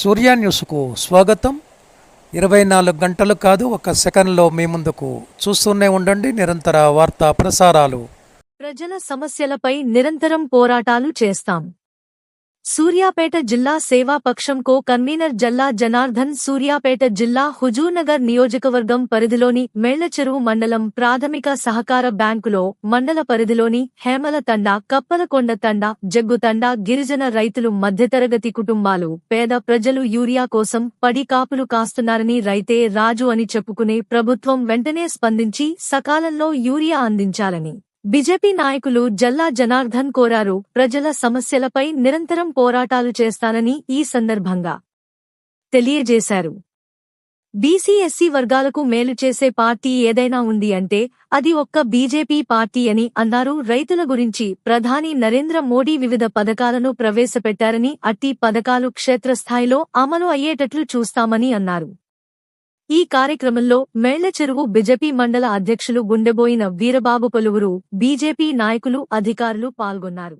సూర్య న్యూస్కు స్వాగతం. ఇరవై నాలుగు గంటలు కాదు ఒక సెకండ్లో మీ ముందుకు చూస్తూనే ఉండండి నిరంతర వార్తా ప్రసారాలు. ప్రజల సమస్యలపై నిరంతరం పోరాటాలు చేస్తాం. సూర్యాపేట జిల్లా సేవా పక్షం కో కన్వీనర్ జల్లా జనార్దన్ సూర్యాపేట జిల్లా హుజూర్నగర్ నియోజకవర్గం పరిధిలోని మేళ్ళచెరువు మండలం ప్రాథమిక సహకార బ్యాంకులో మండల పరిధిలోని హేమల తండ కప్పలకొండ తండ జగ్గు తండ గిరిజన రైతులు మధ్యతరగతి కుటుంబాలు పేద ప్రజలు యూరియా కోసం పడి కాపులు కాస్తున్నారని రైతే రాజు అని చెప్పుకునే ప్రభుత్వం వెంటనే స్పందించి సకాలంలో యూరియా అందించాలని బీజేపీ నాయకులు జల్లా జనార్దన్ కోరారు ప్రజల సమస్యలపై నిరంతరం పోరాటాలు చేస్తానని ఈ సందర్భంగా తెలియజేశారు. బీసీఎస్సీ వర్గాలకు మేలు చేసే పార్టీ ఏదైనా ఉంది అంటే అది ఒక్క బీజేపీ పార్టీ అని అన్నారు. రైతుల గురించి ప్రధాని నరేంద్ర మోడీ వివిధ పథకాలను ప్రవేశపెట్టారని అట్టి పథకాలు క్షేత్రస్థాయిలో అమలు అయ్యేటట్లు చూస్తామని అన్నారు. ఈ కార్యక్రమంలో మేళ్ళచెరువు బిజెపి మండల అధ్యక్షులు గుండెబోయిన వీరబాబు పలువురు బీజేపీ నాయకులు అధికారులు పాల్గొన్నారు.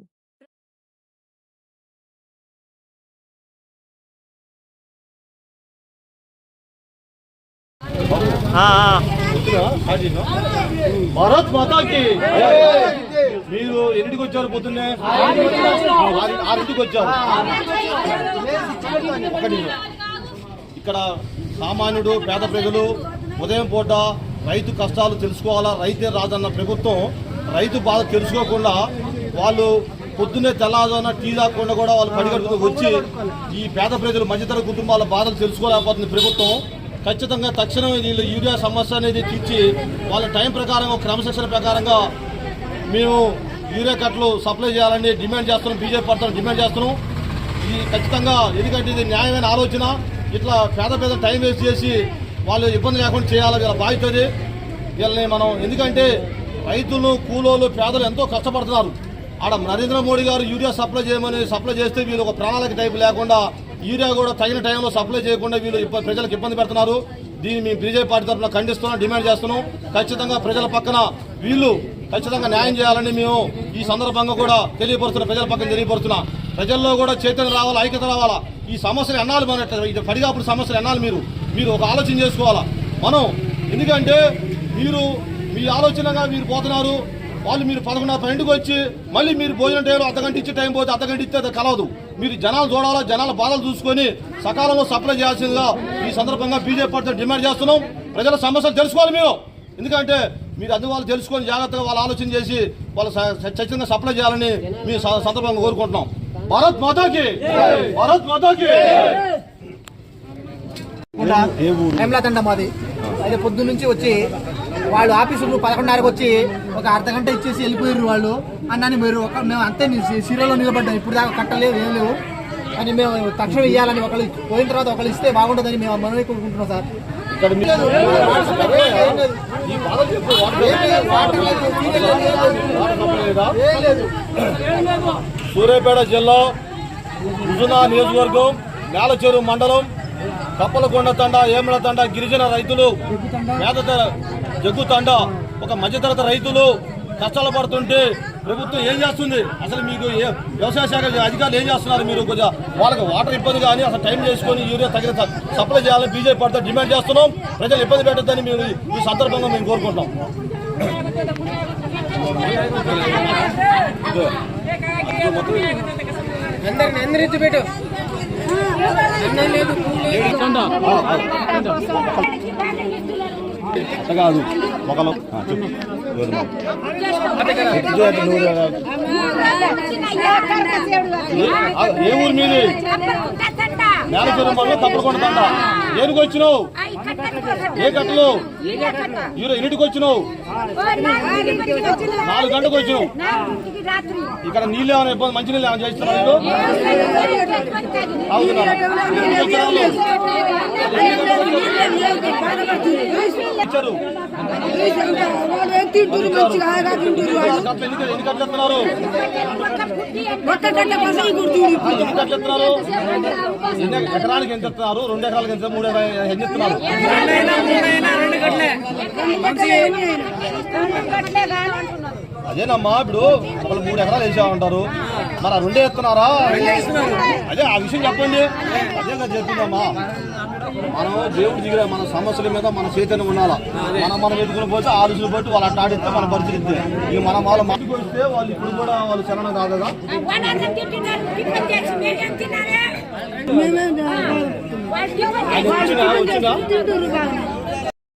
భారత్ మాతాకి మీరు ఎన్నింటికి వచ్చారు పొద్దున్నే? ఆరు- ఆరింటికి వచ్చారు. ఇక్కడ సామాన్యుడు పేద ప్రజలు ఉదయం పూట రైతు కష్టాలు తెలుసుకోవాలా? రైతే రాదన్న ప్రభుత్వం రైతు బాధ తెలుసుకోకుండా వాళ్ళు పొద్దున్నే తెల్లాదన్న టీ తాగకుండా కూడా వాళ్ళు పడిగడుపుతూ వచ్చి ఈ పేద ప్రజలు మధ్యతర కుటుంబాల బాధలు తెలుసుకోలేకపోతుంది ప్రభుత్వం. ఖచ్చితంగా తక్షణం వీళ్ళు యూరియా సమస్య అనేది తీర్చి వాళ్ళ టైం ప్రకారం క్రమశిక్షణ ప్రకారంగా మేము యూరియా కట్టలు సప్లై చేయాలని డిమాండ్ చేస్తున్నాం బీజేపీ పడతాం డిమాండ్ చేస్తున్నాం. ఇది ఖచ్చితంగా ఎందుకంటే ఇది న్యాయమైన ఆలోచన. ఇట్లా పేద పేద టైం వేస్ట్ చేసి వాళ్ళు ఇబ్బంది లేకుండా చేయాలి వీళ్ళ బాధ్యత వీళ్ళని మనం ఎందుకంటే రైతులు కూలోళ్ళు పేదలు ఎంతో కష్టపడుతున్నారు. ఆడ నరేంద్ర మోడీ గారు యూరియా సప్లై చేయమని సప్లై చేస్తే వీళ్ళు ఒక ప్రణాళిక టైపు లేకుండా యూరియా కూడా తగిన టైంలో సప్లై చేయకుండా వీళ్ళు ప్రజలకు ఇబ్బంది పెడుతున్నారు. దీన్ని మేము బీజేపీ పార్టీ తరఫున ఖండిస్తున్నాం డిమాండ్ చేస్తున్నాం. ఖచ్చితంగా ప్రజల పక్కన వీళ్ళు ఖచ్చితంగా న్యాయం చేయాలని మేము ఈ సందర్భంగా కూడా తెలియపరుస్తున్న ప్రజల పక్కన తెలియపరుస్తున్నా ప్రజల్లో కూడా చైతన్యం రావాలా ఐక్యత రావాలా? ఈ సమస్యలు ఎన్నాలి మన ఇది పడిగాపుడు సమస్యలు ఎన్నాలి మీరు? మీరు ఒక ఆలోచన చేసుకోవాలా? మనం ఎందుకంటే మీరు మీ ఆలోచనగా మీరు పోతున్నారు. వాళ్ళు మీరు పదకొండు పన్నెండుకి వచ్చి మళ్ళీ మీరు భోజనం టైంలో అర్ధగంట ఇచ్చే టైం పోతే అర్ధగంట ఇస్తే అది కలవదు. మీరు జనాలు చూడాలా జనాల బాధలు చూసుకొని సకాలంలో సప్లై చేయాల్సిందిగా ఈ సందర్భంగా బీజేపీ పార్టీ డిమాండ్ చేస్తున్నాం. ప్రజల సమస్యలు తెలుసుకోవాలి మీరు. ఎందుకంటే మీరు అది వాళ్ళు తెలుసుకొని జాగ్రత్తగా వాళ్ళు ఆలోచన చేసి వాళ్ళు స- సప్లై చేయాలని మీ స- సందర్భంగా కోరుకుంటున్నాం. భారత్ మాతాకి భారత్ మాతాకి హేమలాతండ మాది అయితే పొద్దు నుంచి వచ్చి వాళ్ళు ఆఫీసులు పదకొండున్నరకు వచ్చి ఒక అర్ధ గంట ఇచ్చేసి వెళ్ళిపోయారు వాళ్ళు. అన్నాని మీరు ఒక మేము అంతే సీరియల్లో నిలబడ్డాం. ఇప్పుడు దాకా కట్టలేదు ఏం లేవు. అని మేము తక్షణం ఇవ్వాలని ఒకళ్ళు పోయిన తర్వాత ఒకళ్ళు ఇస్తే బాగుంటుందని మేము మనవి కోరుకుంటున్నాం సార్. ఇక్కడ సూర్యాపేట జిల్లా హుజునా నియోజకవర్గం మేలచెరు మండలం కప్పలకొండ తండ ఏమల తండ గిరిజన రైతులు మేత జగ్గు తండ ఒక మధ్యతరగతి రైతులు కష్టాలు పడుతుంటే ప్రభుత్వం ఏం చేస్తుంది? అసలు మీకు ఏ- వ్యవసాయ శాఖ అధికారులు ఏం చేస్తున్నారు మీరు కొంచెం వాళ్ళకి వాటర్ ఇబ్బంది కానీ అసలు టైం చేసుకొని యూరియా తగిన సప్లై చేయాలని బీజేపీ పార్టీ డిమాండ్ చేస్తున్నాం. ప్రజలు ఇబ్బంది పెట్టద్దని మేము ఈ సందర్భంగా మేము కోరుకుంటాం అందరిని అందరి ఎత్తు పెట్టు. అన్నం లేదు కాదు చెప్పు. గోధుమ. ఏ- ఊరు మీది? నేలచెరువు మండలం తప్పలకొండ తండ. దేనికి వచ్చినావు? ఏ కట్టలు? ఈరో ఎన్నిటికి వచ్చినావు? నాలుగు గంటలకు వచ్చినావు. ఇక్కడ నీళ్ళు ఏమైనా ఇబ్బంది మంచి నీళ్ళు ఏమైనా చేస్తున్నారు అవుతున్నారా తింటురు మంచిగా తింటురు వాళ్ళు ఒక్క గంట ఎకరానికి ఎంత ఎత్తున్నారు రెండు ఎకరాలకు ఎంత మూడు ఎన్ని అంటున్నారు అదేనమ్మా ఇప్పుడు ఒకళ్ళు మూడు ఎకరాలు వేసామంటారు మరి రెండే ఎత్తున్నారా? అదే ఆ విషయం చెప్పండి. అదే కదా చెప్పిందమ్మా మనం దేవుడు దిగిన మన సమస్యల మీద మన చైతన్యం ఉండాలా? మనం మనం ఎదుగుని పోతే ఆలోచన బట్టి వాళ్ళు అట్లా ఆడిస్తే మన పరిస్థితి. ఇక మనం వాళ్ళ మనకి వస్తే వాళ్ళు ఇప్పుడు కూడా వాళ్ళు శరణం కాదు.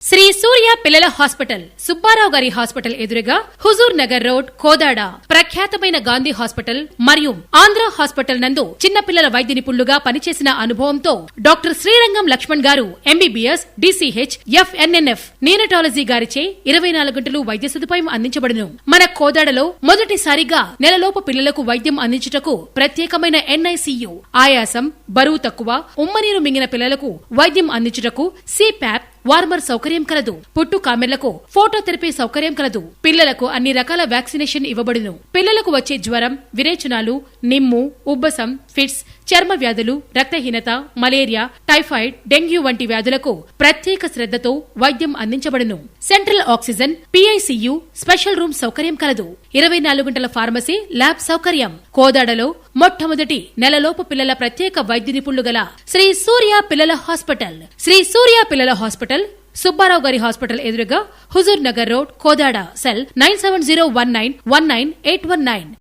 శ్రీ సూర్య పిల్లల హాస్పిటల్ సుబ్బారావు గారి హాస్పిటల్ ఎదురుగా హుజూర్ నగర్ రోడ్ కోదాడ. ప్రఖ్యాతమైన గాంధీ హాస్పిటల్ మరియు ఆంధ్ర హాస్పిటల్ నందు చిన్నపిల్లల వైద్య నిపుణులుగా పనిచేసిన అనుభవంతో డాక్టర్ శ్రీరంగం లక్ష్మణ్ గారు ఎంబీబీఎస్ డిసిహెచ్ ఎఫ్ఎన్ఎన్ఎఫ్ నీనటాలజీ గారిచే ఇరవై నాలుగు గంటలు వైద్య సదుపాయం అందించబడును. మన కోదాడలో మొదటిసారిగా నెలలోపు పిల్లలకు వైద్యం అందించుటకు ప్రత్యేకమైన ఎన్ఐసియు ఆయాసం బరువు తక్కువ ఉమ్మనీరు మింగిన పిల్లలకు వైద్యం అందించుటకు సిప్యాప్ వార్మర్ సౌకర్యం కలదు. పుట్టు కామెర్లకు ఫోటోథెరపీ సౌకర్యం కలదు. పిల్లలకు అన్ని రకాల వ్యాక్సినేషన్ ఇవ్వబడును. పిల్లలకు వచ్చే జ్వరం విరేచనాలు నిమ్ము ఉబ్బసం ఫిట్స్ చర్మ వ్యాధులు రక్తహీనత మలేరియా టైఫాయిడ్ డెంగ్యూ వంటి వ్యాధులకు ప్రత్యేక శ్రద్ధతో వైద్యం అందించబడును. Central oxygen PICU special room సౌకర్యం కలదు. ఇరవై నాలుగు గంటల ఫార్మసీ ల్యాబ్ సౌకర్యం. కోదాడలో మొట్టమొదటి నెలలోపు పిల్లల ప్రత్యేక వైద్య నిపుణులు గల శ్రీ సూర్య పిల్లల హాస్పిటల్. శ్రీ సూర్య పిల్లల హాస్పిటల్ సుబ్బారావు గారి హాస్పిటల్ ఎదురుగా Huzur Nagar road Kodad cell nine seven zero one nine one nine eight one nine.